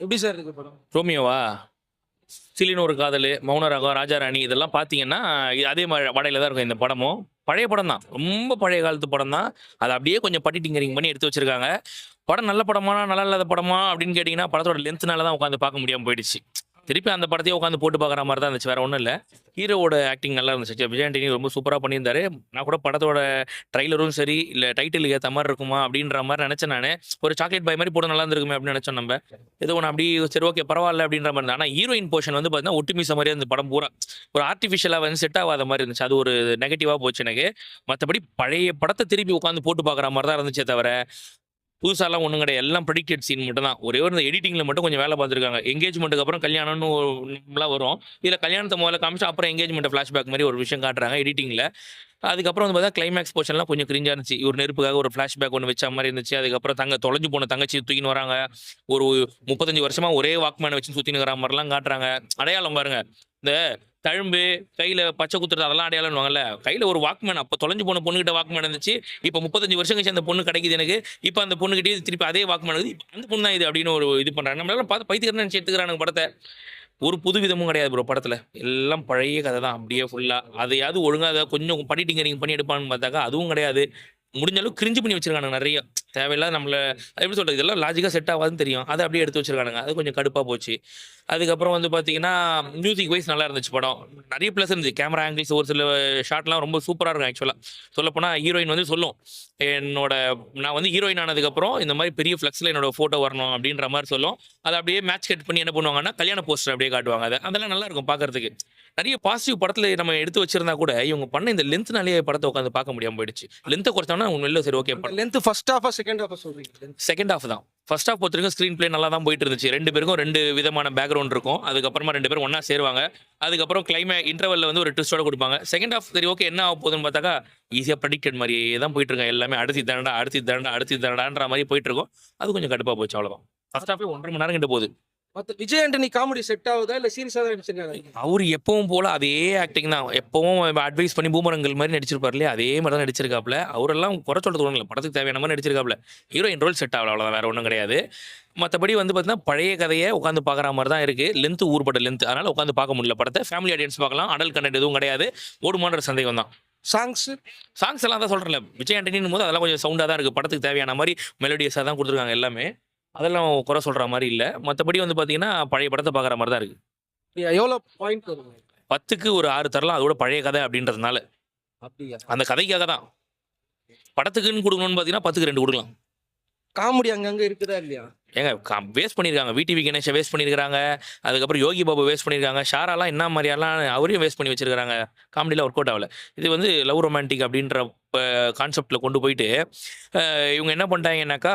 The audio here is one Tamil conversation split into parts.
எப்படி சார் இருக்கு படம்? ரோமியோவா? சிலின்னு ஒரு காதல் மௌனராகம் ராஜாராணி இதெல்லாம் பார்த்தீங்கன்னா இது அதே மாதிரி வடையில் தான் இருக்கும் இந்த படமும். பழைய படம் தான். ரொம்ப பழைய காலத்து படம் தான். அதை அப்படியே கொஞ்சம் பட்டி டிங்கரிங் பண்ணி எடுத்து வச்சிருக்காங்க. படம் நல்ல படமா நல்லா இல்லாத படமா அப்படின்னு கேட்டிங்கன்னா படத்தோட லென்த்னால தான் உட்காந்து பார்க்க முடியாமல் போயிடுச்சு. திருப்பி அந்த படத்தையே உட்காந்து போட்டு பார்க்குற மாதிரி தான் இருந்துச்சு. வேறு ஒன்றும் இல்லை. ஹீரோவோட ஆக்டிங் நல்லா இருந்துச்சு. விஜய் ஆண்டனி ரொம்ப சூப்பராக பண்ணியிருந்தாரு. நான் கூட படத்தோட ட்ரைலரும் சரி இல்லை டைட்டில் ஏற்ற மாதிரி இருக்குமா அப்படின்ற மாதிரி நினச்சேன் நான். ஒரு சாக்லேட் பாய் மாதிரி போட நல்லா இருந்திருக்குமே அப்படின்னு நினச்சோம் நம்ம. ஏதோ ஒன்று அப்படி சரி ஓகே பரவாயில்ல அப்படின்ற மாதிரி இருந்தது. ஆனால் ஹீரோயின் போர்ஷன் வந்து பார்த்தீங்கன்னா ஒட்டுமிச மாதிரியே அந்த படம் பூரா ஒரு ஆர்டிஃபிஷியலாக வந்து செட் ஆகாத மாதிரி இருந்துச்சு. அது ஒரு நெகட்டிவாக போச்சு எனக்கு. மற்றபடி பழைய படத்தை திருப்பி உட்காந்து போட்டு பார்க்குற மாதிரி தான் இருந்துச்சே தவிர புதுசாலாம் ஒன்றும் கிடையாது. எல்லாம் ப்ரெடிக்டட் சீன் மட்டும் தான் ஒரே ஒரு இந்த எடிட்டிங்கில் மட்டும் கொஞ்சம் வேலை பார்த்துருக்காங்க. எங்கேஜ்மெண்ட்டுக்கு அப்புறம் கல்யாணம்னு ஒன்றுலாம் வரும். இதில் கல்யாணத்தை முதல்ல காமிச்சு அப்புறம் எங்கேஜ்மெண்ட் ஃப்ளாஷ்பேக் மாதிரி ஒரு விஷயம் காட்டுறாங்க எடிட்டிங்கில் அதுக்கப்புறம் வந்து பார்த்தா கிளைமேக்ஸ் போர்ஷன்லாம் கொஞ்சம் கிரிஞ்சாக இருந்துச்சு. ஒரு நெருப்புக்காக ஒரு ஃப்ளாஷ்பேக் ஒன்று வச்ச மாதிரி இருந்துச்சு. அதுக்கப்புறம் தங்க தொலைஞ்சு போன தங்கச்சி தூக்கின்னு வராங்க. ஒரு முப்பத்தஞ்சு வருஷமா ஒரே வாக்மேனை வச்சு சுற்றின்னு இருக்கிற மாதிரிலாம் காட்டுறாங்க. அடையாளம் பாருங்க. இந்த தழும்பு கையில் பச்சை குத்துறது அதெல்லாம் அடையாளம்வாங்கல்ல கையில் ஒரு வாக்மேன் அப்போ தொலைஞ்சு போன பொண்ணுகிட்ட வாக்மேன் இருந்துச்சு. இப்போ முப்பத்தஞ்சு வருஷம் கழிச்சு அந்த பொண்ணு கிடைக்குது எனக்கு. இப்போ அந்த பொண்ணுகிட்டே திருப்பி அதே வாக்மேன் இப்ப அந்த பொண்ணு தான் இது அப்படின்னு ஒரு இது பண்ணுறாங்க நம்மளால பார்த்து பைத்தியக்காரன் நினச்சி எடுத்துக்கிறானுங்க படத்தை. ஒரு புது விதமும் கிடையாது ப்ரோ படத்தில். எல்லாம் பழைய கதை தான். அப்படியே ஃபுல்லாக அதையாவது ஒழுங்காக அதை கொஞ்சம் படிட்டிங்கரிங் பண்ணி எடுப்பான்னு பார்த்தாக்கா அதுவும் கிடையாது. முடிஞ்ச அளவுக்கு கிரிஞ்சு பண்ணி வச்சிருக்கானுங்க நிறைய. தேவையில்லாத நம்மள எப்படி சொல்கிறது இதெல்லாம் லாஜிக்காக செட் ஆகாதுன்னு தெரியும். அதை அப்படியே எடுத்து வச்சிருக்கானுங்க. அது கொஞ்சம் கடுப்பாக போச்சு. அதுக்கப்புறம் வந்து பார்த்தீங்கன்னா மியூசிக் வைஸ் நல்லா இருந்துச்சு படம். நிறைய ப்ளஸ் இருந்துச்சு. கேமரா ஆங்கிள்ஸ் ஒரு சில ஷாட்லாம் ரொம்ப சூப்பராக இருக்கும் ஆக்சுவலாக சொல்லப்போனால் ஹீரோயின் வந்து சொல்லும். என்னோட நான் வந்து ஹீரோயின் ஆனதுக்கப்புறம் இந்த மாதிரி பெரிய ஃப்ளெக்ஸில் என்னோட ஃபோட்டோ வரணும் அப்படின்ற மாதிரி சொல்லும். அதை அப்படியே மேட்ச் கட் பண்ணி என்ன பண்ணுவாங்கன்னா கல்யாண போஸ்டர் அப்படியே காட்டுவாங்க. அதை அதெல்லாம் நல்லா இருக்கும் பார்க்கறதுக்கு நிறைய பாசிட்டிவ் படத்தில் நம்ம எடுத்து வச்சிருந்தா கூட இவங்க பண்ண இந்த லென்த்னாலேயே படத்தை உட்காந்து பார்க்க முடியாமல் போயிடுச்சு. லென்த்தை குறைச்சோம்னா உண்மையில சரி ஓகே படம். லென்த் ஃபர்ஸ்ட் ஹாஃபா செகண்ட் ஹாஃபா சொல்றீங்க? செகண்ட் ஹாஃப் தான். ஃபர்ஸ்ட் ஆஃப் பொறுத்த ஸ்க்ரீன் பிளே நல்லா தான் போயிட்டு இருந்துச்சு ரெண்டு பேருக்கும் ரெண்டு விதமான பேக்ரவுண்ட் இருக்கும். அதுக்கப்புறமா ரெண்டு பேரும் ஒன்றா சேருவாங்க. அதுக்கப்புறம் கிளைமே இன்டர்வல்ல வந்து ஒரு ட்விஸ்டோட கொடுப்பாங்க. செகண்ட் ஆஃப் சரி ஓகே என்ன ஆக போகுதுன்னு பார்த்தாக்கா ஈஸியாக ப்ரடிக்டட் மாதிரியே தான் போயிட்டு இருக்காங்க எல்லாமே அடுத்து தாண்டா அடுத்து தாண்டா அடுத்து தாண்டான்ற மாதிரி போயிட்டு இருக்கும் அது கொஞ்சம் கடுப்பாக போச்சு அவ்வளோதான் ஃபர்ஸ்ட் ஆஃபே ஒன்றரை மணி நேரம் கிட்ட போகுது. மத்த விஜய் ஆண்டனி காமெடி செட் ஆகுதா இல்ல சீரியஸா தான் அவர் எப்பவும் போல அதே ஆக்டிங் தான். எப்பவும் அட்வைஸ் பண்ணி பூமரங்கள் மாதிரி நடிச்சிருப்பார் இல்லையா அதே மாதிரி தான் நடிச்சிருக்காப்ல அவரெல்லாம் குறை சொல்ல தோணல. படத்துக்கு தேவையான மாதிரி நடிச்சிருக்காப்ல ஹீரோயின் ரோல் செட் ஆகல அவ்வளோதான் வேற ஒன்றும் கிடையாது. மற்றபடி வந்து பார்த்தீங்கன்னா பழைய கதையை உட்காந்து பார்க்குற மாதிரி தான் இருக்குது லென்த் ஊர்பட்ட லென்த் அதனால் உட்காந்து பார்க்க முடியல படத்தை. ஃபேமிலி ஆடியன்ஸ் பார்க்கலாம். அடல் கண்டென்ட் எதுவும் கிடையாது. ஓடுமான்ற சந்தேகம் தான். சாங்ஸ் சாங்ஸ் எல்லாம் தான் சொல்கிறேன்ல விஜய் ஆண்டனின் போது அதெல்லாம் கொஞ்சம் சவுண்டாக தான் இருக்குது படத்துக்கு தேவையான மாதிரி மெலோடியஸாக தான் கொடுத்துருக்காங்க எல்லாமே. அதெல்லாம் குறை சொல்கிற மாதிரி இல்லை. மற்றபடி வந்து பார்த்தீங்கன்னா பழைய படத்தை பார்க்குற மாதிரி தான் இருக்குது எவ்வளவு பாயிண்ட் பத்துக்கு ஒரு ஆறு தரலாம் அதோட பழைய கதை அப்படின்றதுனால. அந்த கதைக்காக தான். படத்துக்குன்னு கொடுக்கணும்னு பார்த்தீங்கன்னா பத்துக்கு ரெண்டு கொடுக்கலாம். காமெடி அங்கங்க இருக்குதா இல்லையா? ஏங்க வேஸ்ட் பண்ணியிருக்காங்க விடிவி கணேஷை வேஸ்ட் பண்ணியிருக்காங்க அதுக்கப்புறம் யோகி பாபு வேஸ்ட் பண்ணியிருக்காங்க ஷாராலாம் என்ன மாதிரியெல்லாம் அவரையும் வேஸ்ட் பண்ணி வச்சிருக்காங்க காமெடியில் ஒர்க் அவுட் ஆகல. இது வந்து லவ் ரொமான்டிக் அப்படின்ற கான்செப்டில் கொண்டு போயிட்டு இவங்க என்ன பண்ணிட்டாங்கன்னாக்கா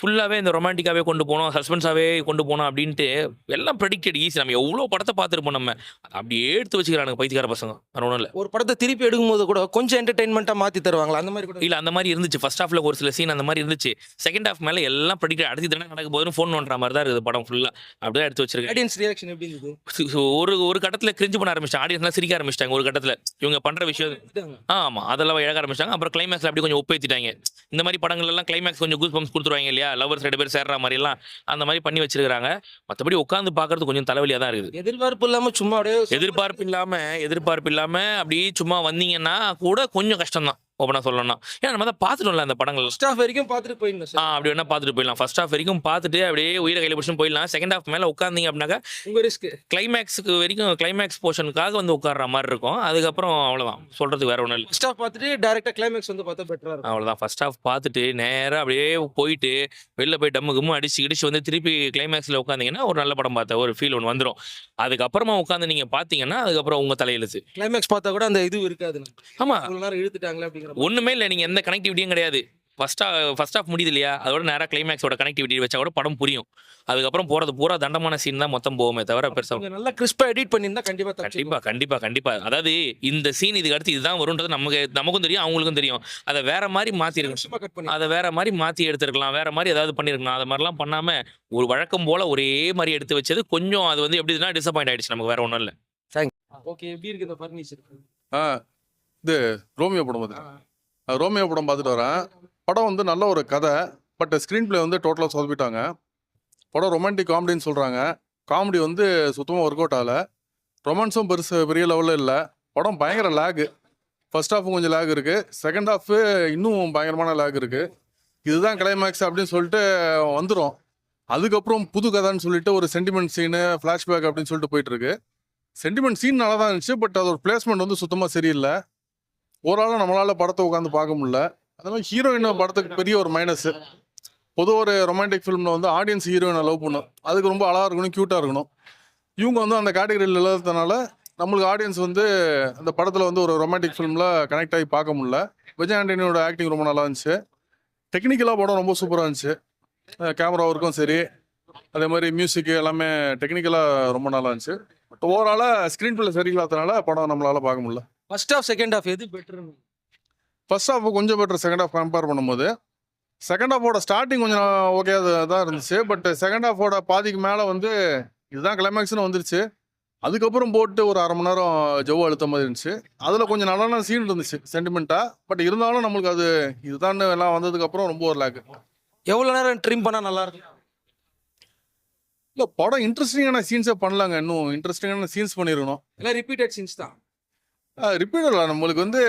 ஃபுல்லாகவே இந்த ரொமான்டிக்காகவே கொண்டு போனோம் சஸ்பென்ஸாகவே கொண்டு போனோம் அப்படின்ட்டு எல்லாம் ப்ரெடிக்டட் ஈஸி நம்ம எவ்வளோ படத்தை பார்த்துருப்போம் நம்ம. அப்படியே எடுத்து வச்சுக்கிறானுங்க பைத்தியக்கார பசங்க. வேற ஒன்றும் இல்லை. ஒரு படத்தை திருப்பி எடுக்கும்போது கூட கொஞ்சம் என்டர்டைன்மெண்ட்டா மாத்தி தருவாங்களா? அந்த மாதிரி கூட? இல்ல அந்த மாதிரி இருந்துச்சு. ஃபர்ஸ்ட் ஹாஃப்ல ஒரு சில சீன் அந்த மாதிரி இருந்துச்சு. செகண்ட் ஹாஃப் மேல எல்லாம் படிக்கிற அடுத்து தானே நடக்க போதுன்னு ஃபோன் பண்ற மாதிரி தான் இருக்குது படம் ஃபுல்லா அப்படியே எடுத்து வச்சிருக்கேன். ஆடியன்ஸ் ரியாக்ஷன் எப்படி இருந்தது? ஒரு ஒரு கட்டத்துல கிரிஞ்சு பண்ண ஆரம்பிச்சிட்டாங்க. ஆடியன்ஸ்லாம் சிரிக்க ஆரம்பிச்சிட்டாங்க ஒரு கட்டத்துல. இவங்க பண்ற விஷயம். விட்டாங்க. ஆ, ஆமா அதெல்லாம் இழக்க ஆரம்பிச்சாங்க. அப்புறம் கிளைமேக்ஸ்ல அப்படி கொஞ்சம் ஒப்பேத்திட்டாங்க இந்த மாதிரி படங்கள் எல்லாம் கிளைமேக்ஸ் கொஞ்சம் கூஸ் பம்ப்ஸ் கொடுத்துருவாங்க இல்லையா? லவர்ஸ் ரெண்டு பேர் சேர்ற மாதிரி எல்லாம் அந்த மாதிரி பண்ணி வச்சிருக்காங்க மத்தபடி உட்காந்து பாக்குறது கொஞ்சம் தலைவலியா தான் இருக்குது. எதிர்பார்ப்பு இல்லாம சும்மா அப்படியே எதிர்பார்ப்பு இல்லாம எதிர்பார்ப்பு இல்லாம அப்படியே சும்மா வந்தீங்கன்னா கூட கொஞ்சம் கஷ்டம் தான் ஓப்பனா சொல்லணும்னா. ஏன்னா நம்ம தான் பார்த்துட்டோம்ல அந்த படங்கள். ஸ்டாஃப் வரைக்கும் பார்த்துட்டு போயிடணும் ஆ அப்படி வேணா பார்த்துட்டு போயிடலாம். ஃபர்ஸ்ட் ஹாஃப் வரைக்கும் பார்த்துட்டு அப்படியே உயிரை கையில் பிடிச்சும் போயிடலாம். செகண்ட் ஹாஃப் மேலே உட்காந்தீங்க அப்படின்னாக்கா உங்க ரிஸ்க் கிளைமேக்ஸுக்கு வரைக்கும் கிளைமேக்ஸ் போர்ஷனுக்காக வந்து உட்கார்ற மாதிரி இருக்கும். அதுக்கப்புறம் அவ்வளோதான் சொல்கிறதுக்கு வேற ஒன்றும் இல்லை. ஸ்டாஃப் பார்த்துட்டு டைரக்டா கிளைமேக்ஸ் வந்து பார்த்தா பெட்டரா இருக்கும். அவ்வளோதான் ஃபர்ஸ்ட் ஹாஃப் பார்த்துட்டு நேராக அப்படியே போயிட்டு வெளில போய் டம்மு கும்மு அடிச்சு இடிச்சு வந்து திருப்பி கிளைமேக்ஸில் உட்காந்தீங்கன்னா ஒரு நல்ல படம் பார்த்த ஒரு ஃபீல் ஒன்று வந்துடும் அதுக்கப்புறமா உட்காந்து நீங்கள் பார்த்தீங்கன்னா அதுக்கப்புறம் உங்கள் தலையெழுத்து. கிளைமேக்ஸ் பார்த்தா கூட அந்த இது இருக்காது ஆமாம் இழுத்துட்டாங்களே அப்படிங்கிற ஒன்றுமே இல்லை நீங்கள் எந்த கனெக்டிவிட்டியும் கிடையாது. ஃபர்ஸ்ட் ஃபர்ஸ்ட் ஆஃப் முடியுது இல்லையா அதோட நேராக கிளைமேக்ஸோட கனெக்டிவிட்டி வச்சா கூட படம் புரியும். அதுக்கப்புறம் போகிறது பூரா தண்டமான சீன் தான் மொத்தம் போகுமே தவிர பெருசாக நல்லா கிறிஸ்பா எடிட் பண்ணியிருந்தா கண்டிப்பா கண்டிப்பா தப்பிச்சிருப்பாங்க. கண்டிப்பா கண்டிப்பா. அதாவது இந்த சீன் இதுக்கு அடுத்து இதுதான் வரும்ன்றது நமக்கு நமக்கும் தெரியும் அவங்களுக்கும் தெரியும். அதை வேற மாதிரி பண்ணி அதை வேற மாதிரி மாத்தி எடுத்திருக்கலாம். வேற மாதிரி ஏதாவது பண்ணிருக்கலாம். அது மாதிரிலாம் பண்ணாம ஒரு வழக்கம் போல ஒரே மாதிரி எடுத்து வச்சது கொஞ்சம் அது வந்து எப்படின்னா டிசப்பாயிண்ட் ஆயிடுச்சு. நமக்கு வேற ஒன்றும் இல்லை. ஓகே எப்படி இருக்கு இந்த ஃபர்னிச்சர் ஆ இது ரோமியோ படம் பார்த்துட்டேன் ரோமியோ படம் பார்த்துட்டு வரேன். படம் வந்து நல்ல ஒரு கதை பட் ஸ்க்ரீன் பிளே வந்து டோட்டலாக சொதப்பிட்டாங்க. படம் ரொமான்டிக் காமெடின்னு சொல்கிறாங்க காமெடி வந்து சுத்தமாக ஒர்க் அவுட் ஆகலை. ரொமான்ஸும் பெருசு பெரிய லெவலில் இல்லை. படம் பயங்கர லேகு ஃபர்ஸ்ட் ஹாஃபும் கொஞ்சம் லேக் இருக்குது செகண்ட் ஹாஃபு இன்னும் பயங்கரமான லேக் இருக்குது இதுதான் கிளைமேக்ஸ் அப்படின்னு சொல்லிட்டு வந்துடும் அதுக்கப்புறம் புது கதைன்னு சொல்லிட்டு ஒரு சென்டிமெண்ட் சீனு ஃப்ளாஷ்பேக் அப்படின்னு சொல்லிட்டு போயிட்டுருக்கு சென்டிமெண்ட் சீன் நல்லா தான் இருந்துச்சு பட் அதோட பிளேஸ்மெண்ட் வந்து சுத்தமாக சரியில்லை. ஓவராலாக நம்மளால் படத்தை உட்காந்து பார்க்க முடியல. அதனால ஹீரோயின் படத்துக்கு பெரிய ஒரு மைனஸ் பொதுவாக ஒரு ரொமான்டிக் ஃபிலிமில் வந்து ஆடியன்ஸ் ஹீரோயினை லவ் பண்ணும் அதுக்கு ரொம்ப அழகாக இருக்கணும் க்யூட்டாக இருக்கணும். இவங்க வந்து அந்த கேட்டகரியில் இல்லாததுனால நம்மளுக்கு ஆடியன்ஸ் வந்து அந்த படத்தில் வந்து ஒரு ரொமான்டிக் ஃபிலிமில் கனெக்ட் ஆகி பார்க்க முடில விஜய் ஆண்டனியோட ஆக்டிங் ரொம்ப நல்லா இருந்துச்சு. டெக்னிக்கலாக படம் ரொம்ப சூப்பராக இருந்துச்சு. கேமரா ஒர்க்கும் சரி. அதே மாதிரி மியூசிக் எல்லாமே டெக்னிக்கலாக ரொம்ப நல்லா இருந்துச்சு. பட் ஓவராலாக ஸ்க்ரீன் பிளே சரியில்லாதனால படம் நம்மளால் பார்க்க முடியல. ஃபர்ஸ்ட் ஹாஃப் செகண்ட் ஹாஃப் எது பெட்டர் ஃபர்ஸ்ட் ஹாஃப் கொஞ்சம் பெட்டர் செகண்ட் ஹாஃப் கம்பேர் பண்ணும்போது. செகண்ட் ஹாஃபோட ஸ்டார்டிங் கொஞ்சம் ஓகே தான் இருந்துச்சு. பட் செகண்ட் ஹாஃபோட பாதிக்கு மேலே வந்து இதுதான் கிளைமேக்ஸ்னு வந்துருச்சு. அதுக்கப்புறம் போட்டு ஒரு அரை மணி நேரம் ஜவ் அழுத்த மாதிரி இருந்துச்சு. அதில் கொஞ்சம் நல்ல சீன் இருந்துச்சு சென்டிமெண்ட்டாக பட் இருந்தாலும் நம்மளுக்கு அது இதுதான் எல்லாம் வந்ததுக்கப்புறம் ரொம்ப ஒரு லேக்கு எவ்வளோ நேரம் ட்ரிம் பண்ணால் நல்லா இருக்கும்? இல்லை படம் இன்ட்ரெஸ்டிங்கான சீன்ஸே பண்ணலாங்க. இன்னும் இன்ட்ரெஸ்டிங்கான சீன்ஸ் பண்ணியிருக்கணும் எல்லாம் ரிப்பீட்டட் சீன்ஸ் தான். ரிப்பீட் இல்லை. நம்மளுக்கு வந்து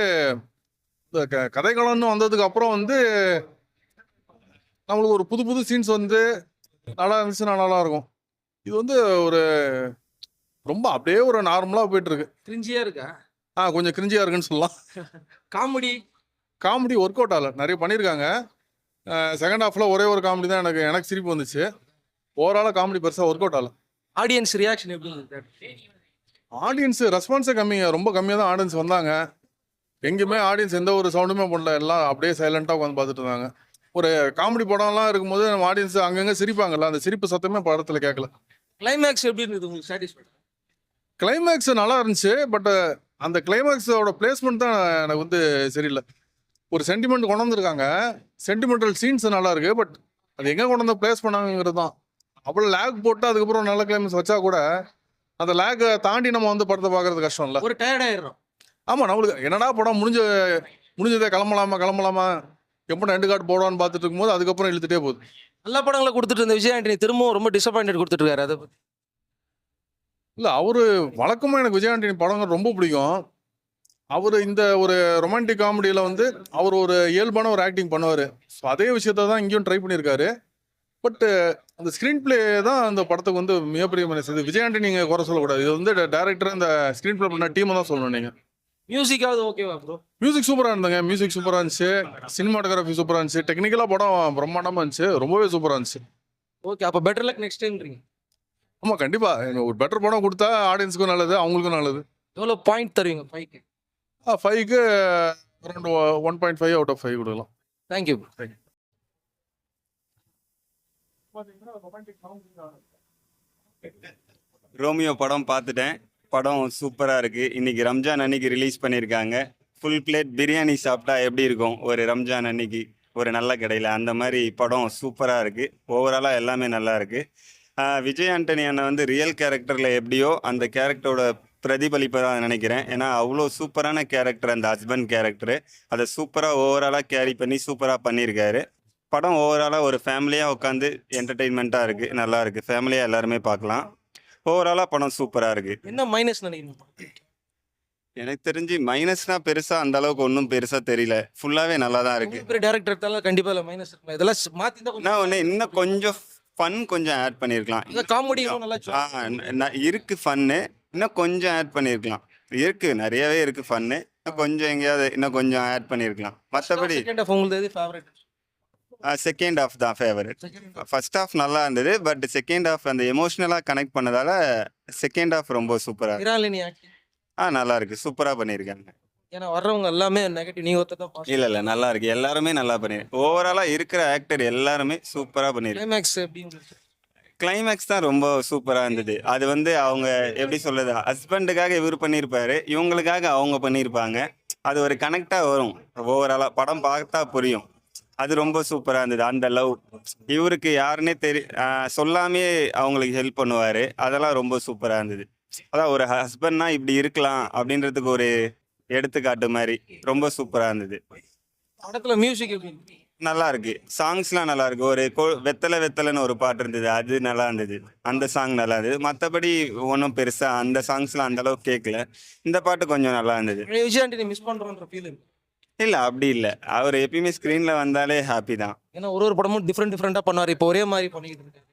இந்த க கதைக்களம்னு வந்ததுக்கு அப்புறம் வந்து நம்மளுக்கு ஒரு புது புது சீன்ஸ் வந்து நல்லா இருந்துச்சுன்னா நல்லா இருக்கும். இது வந்து ஒரு ரொம்ப அப்படியே ஒரு நார்மலாக போயிட்டு இருக்கு கிரிஞ்சியா இருக்கா? ஆ கொஞ்சம் கிரிஞ்சியாக இருக்குன்னு சொல்லலாம். காமெடி காமெடி ஒர்க் அவுட் ஆகல நிறைய பண்ணியிருக்காங்க. செகண்ட் ஹாஃபில் ஒரே ஒரு காமெடி தான் எனக்கு எனக்கு சிரிப்பு வந்துச்சு. ஓவராலாக காமெடி பெருசாக ஒர்க் அவுட் ஆகல ஆடியன்ஸ் ரியாக்ஷன் எப்படி ஆடியன்ஸ் ரெஸ்பான்ஸே கம்மிங்க ரொம்ப கம்மியாக தான் ஆடியன்ஸ் வந்தாங்க. எங்கேயுமே ஆடியன்ஸ் எந்த ஒரு சவுண்டுமே பண்ணல எல்லாம் அப்படியே சைலண்டாக உட்காந்து பார்த்துட்டு இருந்தாங்க. ஒரு காமெடி படம்லாம் இருக்கும்போது நம்ம ஆடியன்ஸ் அங்கங்கே சிரிப்பாங்கல்ல அந்த சிரிப்பு சத்தமே படத்தில் கேட்கல. கிளைமேக்ஸ் எப்படி இருந்தது? உங்களுக்கு சாட்டிஸ்ஃபைட் கிளைமேக்ஸ் நல்லா இருந்துச்சு பட் அந்த கிளைமேக்ஸோட பிளேஸ்மெண்ட் தான் எனக்கு வந்து சரியில்லை. ஒரு சென்டிமெண்ட் கொண்டு வந்திருக்காங்க. சென்டிமெண்டல் சீன்ஸ் நல்லா இருக்கு பட் அது எங்கே கொண்டு வந்து பிளேஸ் பண்ணாங்கிறது தான். அவ்வளோ லேக் போட்டு அதுக்கப்புறம் நல்ல கிளைமேக்ஸ் வச்சா கூட அந்த லேக்கை தாண்டி நம்ம வந்து படத்தை பார்க்கறது கஷ்டம் இல்லை ஒரு டயர்ட் ஆயிடுறோம். ஆமாம் நம்மளுக்கு என்னடா படம் முடிஞ்ச முடிஞ்சதே கிளம்பலாமா கிளம்பலாமா எப்போ ரெண்டு கார்டு போடுவான்னு பார்த்துட்டு இருக்கும்போது அதுக்கப்புறம் இழுத்துட்டே போகுது. நல்ல படங்களை கொடுத்துட்டு இருந்த விஜய் ஆண்டனி திரும்பவும் ரொம்ப டிசப்பாயின்ட் கொடுத்துட்டு இருக்காரு அதை பத்தி. இல்லை அவரு வழக்கமாக எனக்கு விஜய் ஆண்டனி படங்கள் ரொம்ப பிடிக்கும். அவர் இந்த ஒரு ரொமான்டிக் காமெடியில் வந்து அவர் ஒரு இயல்பான ஒரு ஆக்டிங் பண்ணுவார். ஸோ அதே விஷயத்த தான் இங்கேயும் ட்ரை பண்ணியிருக்காரு. பட் அந்த ஸ்க்ரீன் பிளே தான் அந்த படத்துக்கு வந்து மிகப்பெரிய மைனஸ் இது விஜய் ஆண்டனி நீங்கள் குறை சொல்லக்கூடாது. இது வந்து டேரக்டர் இந்த ஸ்க்ரீன் பிளே பண்ண டீமை தான் சொல்லணும் நீங்கள் மியூசிக்காவது ஓகேவா ப்ரோ மியூசிக் சூப்பராக இருந்தங்க. மியூசிக் சூப்பராக இருந்துச்சு. சினிமாட்டோகிராஃபி சூப்பராக இருந்துச்சு. டெக்னிக்கலாக படம் பிரம்மாண்டமாக இருந்துச்சு. ரொம்பவே சூப்பராக இருந்துச்சு. ஓகே அப்போ பெட்டர் லக் நெக்ஸ்ட் டைம்ன்றீங்க ஆமாம் கண்டிப்பாக ஒரு பெட்டர் படம் கொடுத்தா ஆடியன்ஸுக்கும் நல்லது அவங்களுக்கும் நல்லது. எவ்வளோ பாயிண்ட் தருவீங்க ஃபைவ்க்கு ஃபைவ்க்கு around one point five out of five கொடுக்கலாம். தேங்க்யூ ரோமியோ படம் பார்த்துட்டேன். படம் சூப்பராக இருக்குது இன்னைக்கு ரம்ஜான் அன்னைக்கு ரிலீஸ் பண்ணியிருக்காங்க. ஃபுல் பிளேட் பிரியாணி சாப்பிட்டா எப்படி இருக்கும்? ஒரு ரம்ஜான் அன்னைக்கு ஒரு நல்ல கடையில். அந்த மாதிரி படம் சூப்பராக இருக்குது ஓவராலாக எல்லாமே நல்லா இருக்குது விஜய் ஆண்டனி அண்ணன் வந்து ரியல் கேரக்டரில் எப்படியோ அந்த கேரக்டரோட பிரதிபலிப்பை தான் நினைக்கிறேன். ஏன்னா அவ்வளோ சூப்பரான கேரக்டர் அந்த ஹஸ்பண்ட் கேரக்டரு அதை சூப்பராக ஓவராலாக கேரி பண்ணி சூப்பராக பண்ணியிருக்காரு. படம் ஓவராலாக ஒரு ஃபேமிலியாக உட்காந்து என்டர்டெயின்மெண்ட்டாக இருக்குது நல்லா இருக்குது ஃபேமிலியாக எல்லாருமே பார்க்கலாம். ஓவராலாக படம் சூப்பராக இருக்குது என்ன மைனஸ் நினைக்கிறீங்க? எனக்கு தெரிஞ்சு மைனஸ்னால் பெருசாக அந்த அளவுக்கு ஒன்றும் பெருசாக தெரியல. ஃபுல்லாகவே நல்லா தான் இருக்குது டேரக்டர் எடுத்தாலும் கண்டிப்பா இல்லை மைனஸ் இருக்கும்? இதெல்லாம் மாற்றி என்ன ஒன்று இன்னும் கொஞ்சம் ஃபன் கொஞ்சம் ஆட் பண்ணியிருக்கலாம் கொஞ்சம் காமெடி நல்லா ஆ ந- இருக்கு ஃபன்னு இன்னும் கொஞ்சம் ஆட் பண்ணியிருக்கலாம் இருக்கு நிறையவே இருக்கு ஃபன்னு கொஞ்சம் எங்கேயாவது இன்னும் கொஞ்சம் ஆட் பண்ணியிருக்கலாம் மற்றபடி உங்களுக்கு எது ஃபேவரட் செகண்ட் ஹாஃப் தான் ஃபேவரட் ஃபர்ஸ்ட் ஹாஃப் நல்லா இருந்தது பட் செகண்ட் ஹாஃப் அந்த எமோஷ்னலாக கனெக்ட் பண்ணதால செகண்ட் ஹாஃப் ரொம்ப சூப்பராக ஆக்டிங் ஆ நல்லா இருக்கு. சூப்பராக பண்ணியிருக்காங்க ஏன்னா வர்றவங்க எல்லாமே நெகட்டிவ் நீங்க ஒருத்தர் தான் இல்ல இல்ல நல்லா இருக்கு. எல்லாருமே நல்லா பண்ணி ஓவராலா இருக்கிற ஆக்டர் எல்லாருமே சூப்பரா பண்ணிருக்கு கிளைமேக்ஸ் எப்படி கிளைமேக்ஸ் தான் ரொம்ப சூப்பரா இருந்தது. அது வந்து அவங்க எப்படி சொல்றது ஹஸ்பண்டுக்காக இவர் பண்ணியிருப்பாரு இவங்களுக்காக அவங்க பண்ணியிருப்பாங்க அது ஒரு கனெக்டா வரும். ஓவராலா படம் பார்த்தா புரியும். அது ரொம்ப சூப்பரா இருந்தது. அந்த லவ். இவருக்கு யாருன்னே தெரி சொல்லாமே அவங்களுக்கு ஹெல்ப் பண்ணுவாரு. அதெல்லாம் ரொம்ப சூப்பரா இருந்தது. அதான் ஒரு ஹஸ்பண்ட்னா இப்படி இருக்கலாம் அப்படின்றதுக்கு ஒரு எடுத்துக்காட்டு மாதிரி ரொம்ப சூப்பரா இருந்தது. படத்துல மியூசிக்? நல்லா இருக்கு. சாங்ஸ்லாம் நல்லா இருக்கு. ஒரு கொ- வெத்தலை வெத்தலைன்னு ஒரு பாட்டு இருந்தது. அது நல்லா இருந்தது. அந்த சாங் நல்லா இருந்தது. மற்றபடி ஒன்றும் பெருசா அந்த சாங்ஸ்லாம் அந்த அளவுக்கு கேட்கல இந்த பாட்டு கொஞ்சம் நல்லா இருந்தது. மிஸ் பண்றோன்ற ஃபீல் இருக்கு இல்லை அப்படி இல்லை. அவர் எப்பயுமே ஸ்க்ரீனில் வந்தாலே ஹாப்பி தான். ஏன்னா ஒரு ஒரு படமும் டிஃப்ரெண்ட் டிஃப்ரெண்டா பண்ணுவார். இப்போ ஒரே மாதிரி பண்ணிக்கிட்டு இருக்காரு.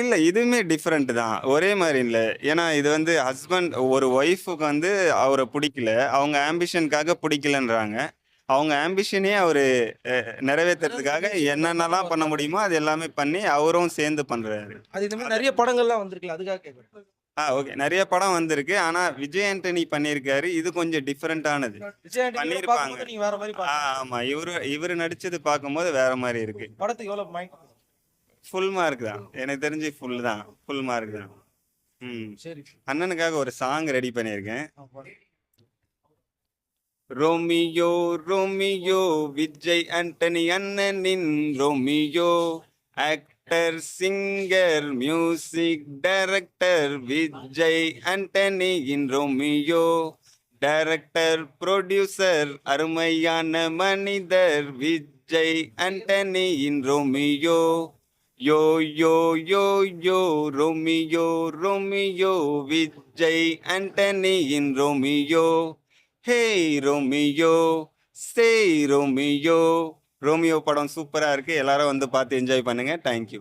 இல்லை இதுவுமே டிஃப்ரெண்ட் தான். ஒரே மாதிரி இல்லை. ஏன்னா இது வந்து ஹஸ்பண்ட் ஒரு ஒய்ஃபுக்கு வந்து அவரை பிடிக்கல. அவங்க ஆம்பிஷனுக்காக பிடிக்கலன்றாங்க. அவங்க ஆம்பிஷனே அவர் நிறைவேற்றுறதுக்காக என்னென்னலாம் பண்ண முடியுமோ அது எல்லாமே பண்ணி அவரும் சேர்ந்து பண்ணுறாரு அது இந்த மாதிரி நிறைய படங்கள்லாம் வந்திருக்குல்ல அதுக்காக கேட்குறேன் ஆ ஓகே. நிறைய படம் வந்திருக்கு. ஆனால் விஜய் ஆண்டனி பண்ணியிருக்காரு. இது கொஞ்சம் டிஃப்ரெண்ட்டானது விஜய் ஆண்டனி பண்ணிருப்பாங்க. பார்க்கும்போது நீங்க வேற மாதிரி ஆ பாருங்க ஆமாம் இவரு இவர் நடிச்சது பார்க்கும்போது வேற மாதிரி இருக்கு. படத்துக்கு எவ்வளவு மைண்ட் ஃபுல் மார்க் தான். எனக்கு தெரிஞ்சு ஃபுல் தான். ஃபுல் மார்க் தான். ம். சரி. அண்ணனுக்காக ஒரு சாங் ரெடி பண்ணியிருக்கேன். ஆ, பாரு. ரோமியோ ரோமியோ விஜய் ஆண்டனி அண்ணனின் Romeo. Actor singer music director Vijay Antony in Romeo director producer அருமையான மனிதர் Vijay Antony in Romeo yo yo yo yo Romeo Romeo Vijay Antony in Romeo hey Romeo say Romeo. Romeo படம் சூப்பராக இருக்குது எல்லாரும் வந்து பார்த்து என்ஜாய் பண்ணுங்கள் தேங்க்யூ